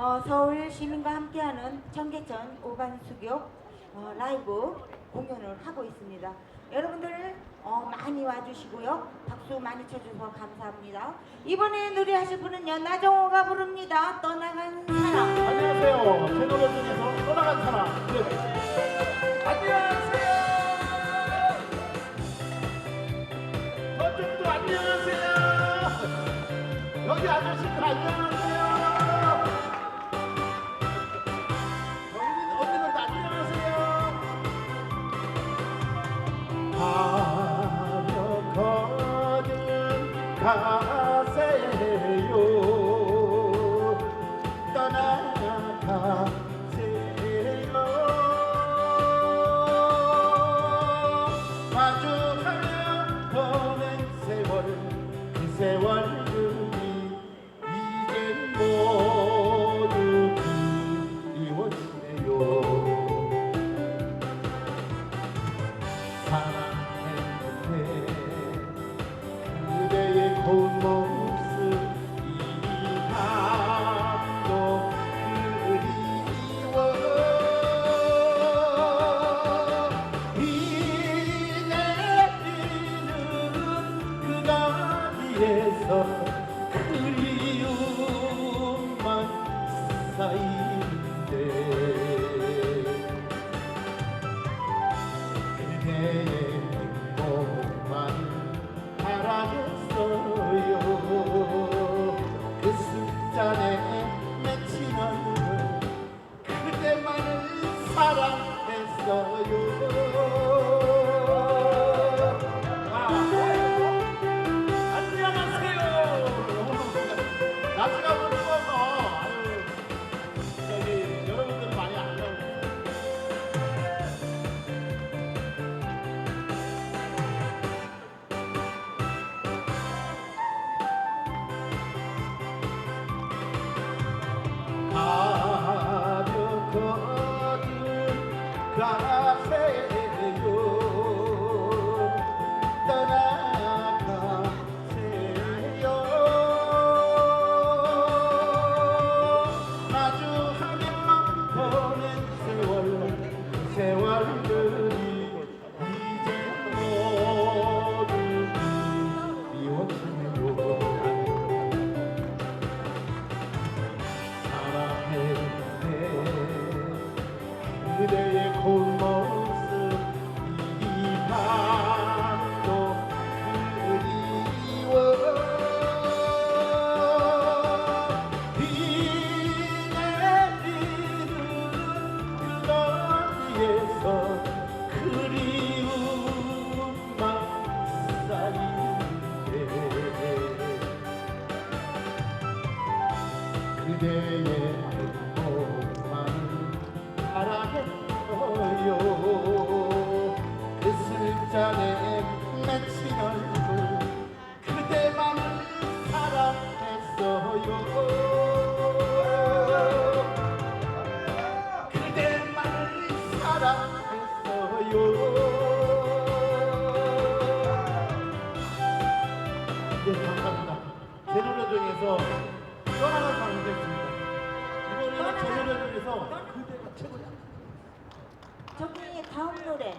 어, 서울 시민과 함께하는 청계천 오반수교 어, 라이브 공연을 하고 있습니다. 여러분들 어, 많이 와주시고요. 박수 많이 쳐주셔서 감사합니다. 이번에 노래하실 분은요 나정호가 부릅니다. 떠나간 사람. 안녕하세요. 제 노래 중에서 떠나간 사람. 네. 안녕하세요. 저쪽도 안녕하세요. 여기 아저씨들 안녕하세요. 가려거든 가세요. 떠나가세요 마주하며 보낸 세월 그 세월 그리움만 쌓이 그대의 고운 모습 이 밤도 그리워. 비 내리는 그 거리에서 그리움만 쌓이는데. 그대의 행복 제 노래 중에서 그대가 최고야. 저기 다음 노래